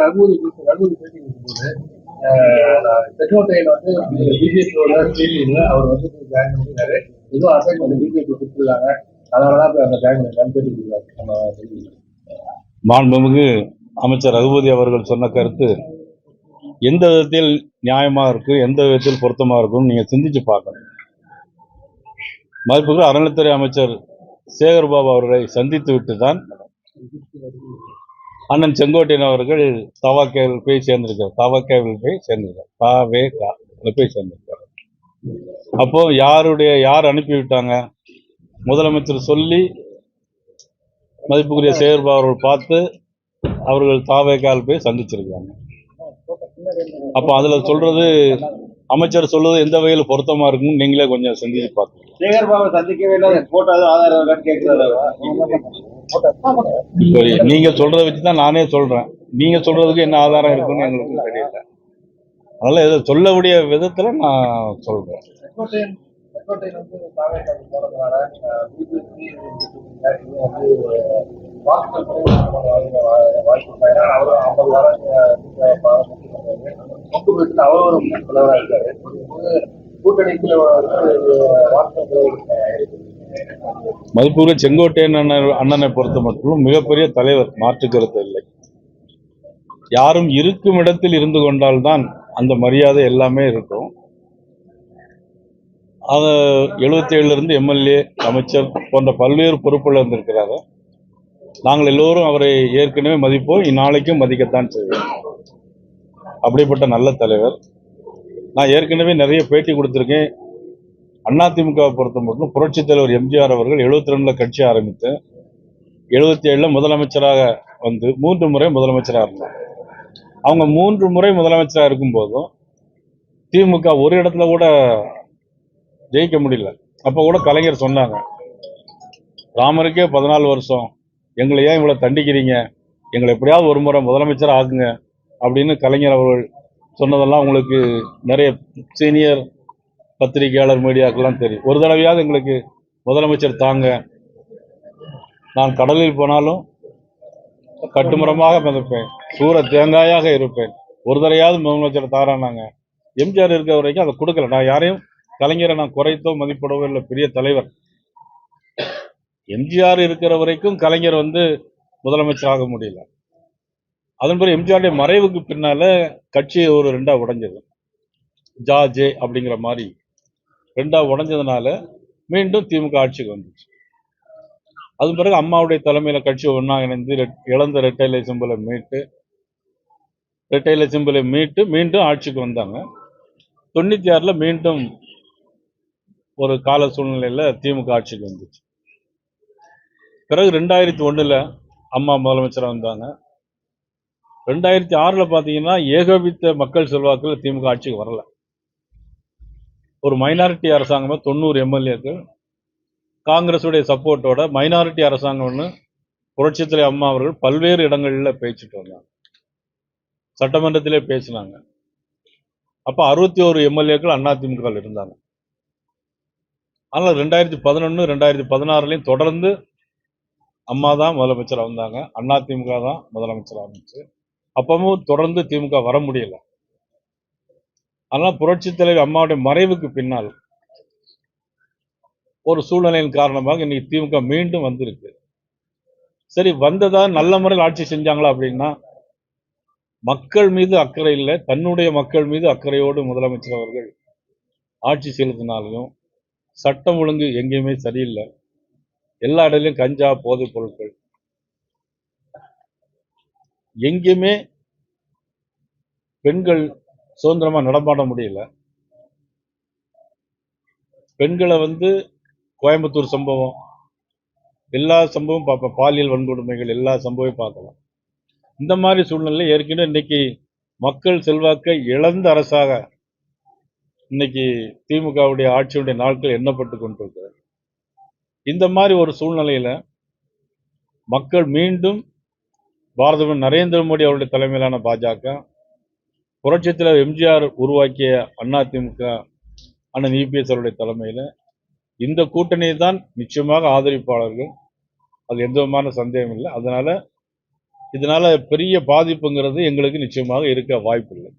பேட்டி கொடுக்கும்போது வந்து பிஜேபியோட அவர் வந்து ஜாயின் பண்ணிருக்காரு ஏதோ பிஜேபி கொடுத்துருக்காங்க. அந்த ஜாயின் பண்ணி பேட்டி கொடுக்குறாரு. நம்ம மாண்புமிகு அமைச்சர் ரகுபதி அவர்கள் சொன்ன கருத்து எந்த விதத்தில் நியாயமா இருக்கு எந்த விதத்தில் பொருத்தமா இருக்கும் நீங்க சிந்திச்சு பார்க்கணும். மதிப்புக்கு அறநிலைத்துறை அமைச்சர் சேகர்பாபு அவர்களை சந்தித்து விட்டு தான் அண்ணன் செங்கோட்டையன் அவர்கள் தவாக்கேவில் போய் சேர்ந்திருக்கார். தவாக்கேவில் போய் சேர்ந்திருக்கார். தாவே போய் சேர்ந்திருக்கார். அப்போ யாருடைய யார் அனுப்பி விட்டாங்க முதலமைச்சர் சொல்லி மதிப்புக்குரிய சேகர்பாபு அவர்கள் பார்த்து அவர்கள் தாவேக்கால் போய் சந்திச்சிருக்காங்க. அப்போ அதில் சொல்றது அமைச்சர் சொல்றது எந்த வகையில் பொருத்தமா இருக்குன்னு நீங்களே கொஞ்சம் சிந்திச்சு பார்க்கணும் சந்திக்கவே இல்லை போட்டோ ஆதாரம் கேட்கிறாரு சரி நீங்க சொல்றத வச்சு தான் நானே சொல்றேன். நீங்க சொல்றதுக்கு என்ன ஆதாரம் இருக்குன்னு எங்களுக்கு தெரியல. அதனால இதை சொல்லக்கூடிய விதத்துல நான் சொல்றேன். வாக்குகள் கூட்டணிக்குள்ள வந்து செங்கோட்டையன் அண்ணன் அண்ணனை பொறுத்த மட்டும் மிகப்பெரிய தலைவர் மாற்று கருத்து இல்லை. யாரும் இருக்கும் இடத்தில் இருந்து கொண்டால்தான் அந்த மரியாதை எல்லாமே இருக்கும். அது எழுபத்தேழுலேருந்து இருந்து எம்எல்ஏ அமைச்சர் போன்ற பல்வேறு பொறுப்புகள் இருந்திருக்கிறாரு நாங்கள் எல்லோரும் அவரை ஏற்கனவே மதிப்போம் இந்நாளைக்கும் மதிக்கத்தான் செய்வோம். அப்படிப்பட்ட நல்ல தலைவர். நான் ஏற்கனவே நிறைய பேட்டி கொடுத்துருக்கேன். அதிமுகவை பொறுத்த மட்டும் புரட்சித் தலைவர் எம்ஜிஆர் அவர்கள் எழுபத்தி ரெண்டில் கட்சி ஆரம்பித்து எழுபத்தி ஏழில் முதலமைச்சராக வந்து மூன்று முறை முதலமைச்சராக இருந்தாங்க அவங்க மூன்று முறை முதலமைச்சராக இருக்கும்போதும் திமுக ஒரு இடத்துல கூட ஜெயிக்க முடியல. அப்போ கூட கலைஞர் சொன்னாங்க ராமருக்கே பதினாலு வருஷம். எங்களை ஏன் இவ்வளோ தண்டிக்கிறீங்க? எங்களை எப்படியாவது ஒரு முறை முதலமைச்சர் ஆக்குங்க. அப்படின்னு கலைஞர் அவர்கள் சொன்னதெல்லாம் உங்களுக்கு நிறைய சீனியர் பத்திரிகையாளர் மீடியாக்கெல்லாம் தெரியும். ஒரு தடவையாவது எங்களுக்கு முதலமைச்சர் தாங்க. நான் கடலில் போனாலும் கட்டுமரமாக மிதப்பேன். சூற தேங்காயாக இருப்பேன். ஒரு தடையாவது முதலமைச்சர் தாரானாங்க. எம்ஜிஆர் இருக்கிற வரைக்கும் அதை கொடுக்கல. நான் யாரையும் கலைஞரை நான் குறைத்தோ மதிப்பிடவோ இல்லை. பெரிய தலைவர். எம்ஜிஆர் இருக்கிற வரைக்கும் கலைஞர் வந்து முதலமைச்சர் ஆக முடியல. அதன் பிறகு எம்ஜிஆருடைய மறைவுக்கு பின்னால கட்சி ஒரு ரெண்டா உடைஞ்சது. ஜா ஜே அப்படிங்கிற மாதிரி ரெண்டாக உடஞ்சதுனால மீண்டும் திமுக ஆட்சிக்கு வந்துச்சு. அது பிறகு அம்மாவுடைய தலைமையில் கட்சி ஒன்றா இணைந்து ரெட்- இழந்த ரெட்டைலை சிம்பலை மீட்டு ரெட்டைலை சிம்பலை மீட்டு மீண்டும் ஆட்சிக்கு வந்தாங்க. தொண்ணூற்றி ஆறில் மீண்டும் ஒரு கால சூழ்நிலையில் திமுக ஆட்சிக்கு வந்துச்சு. பிறகு ரெண்டாயிரத்தி ஒன்றில் அம்மா முதலமைச்சராக வந்தாங்க. ரெண்டாயிரத்தி ஆறில் பார்த்தீங்கன்னா ஏகோபித்த மக்கள் செல்வாக்கில் திமுக ஆட்சிக்கு வரல. ஒரு மைனாரிட்டி அரசாங்கமா தொண்ணூறு எம்எல்ஏக்கள் காங்கிரஸுடைய சப்போர்ட்டோட மைனாரிட்டி அரசாங்கம்னு புரட்சித்துறை அம்மா அவர்கள் பல்வேறு இடங்களில் பேசிட்டு வந்தாங்க. சட்டமன்றத்திலே பேசினாங்க. அப்ப அறுபத்தி ஒரு எம்எல்ஏக்கள் அதிமுக இருந்தாங்க. ஆனால் ரெண்டாயிரத்தி பதினொன்று ரெண்டாயிரத்தி பதினாறுலையும் தொடர்ந்து அம்மா தான் முதலமைச்சராக வந்தாங்க. அதிமுக தான் முதலமைச்சராக இருந்துச்சு. அப்பவும் தொடர்ந்து திமுக வர முடியல. ஆனால் புரட்சி தலைவி அம்மாவுடைய மறைவுக்கு பின்னால் ஒரு சூழ்நிலையின் காரணமாக இன்னைக்கு திமுக மீண்டும் வந்திருக்கு. சரி வந்ததா நல்ல முறையில் ஆட்சி செஞ்சாங்களா அப்படின்னா மக்கள் மீது அக்கறை இல்லை. தன்னுடைய மக்கள் மீது அக்கறையோடு முதலமைச்சர் அவர்கள் ஆட்சி செலுத்தினாலையும் சட்டம் ஒழுங்கு எங்கேயுமே சரியில்லை. எல்லா இடத்துலையும் கஞ்சா போதைப் பொருட்கள். எங்கேயுமே பெண்கள் சுதந்திரமா நடமாட முடியல. பெண்களை வந்து கோயம்புத்தூர் சம்பவம் எல்லா சம்பவம் பார்ப்போம். பாலியல் வன்கொடுமைகள் எல்லா சம்பவம் பார்க்கலாம். இந்த மாதிரி சூழ்நிலை ஏற்கனவே இன்னைக்கு மக்கள் செல்வாக்கை இழந்த அரசாக இன்னைக்கு திமுகவுடைய ஆட்சியுடைய நாட்கள் எண்ணப்பட்டு கொண்டிருக்கிறது. இந்த மாதிரி ஒரு சூழ்நிலையில மக்கள் மீண்டும் பாரத நரேந்திர மோடி அவருடைய தலைமையிலான பாஜக புரட்சியத்தில் எம்ஜிஆர் உருவாக்கிய அதிமுக அண்ணன் இபிஎஸ் அவருடைய தலைமையில இந்த கூட்டணியை தான் நிச்சயமாக ஆதரிப்பாளர்கள். அது எந்த விதமான சந்தேகம் இல்லை. அதனால இதனால பெரிய பாதிப்புங்கிறது எங்களுக்கு நிச்சயமாக இருக்க வாய்ப்பு இல்லை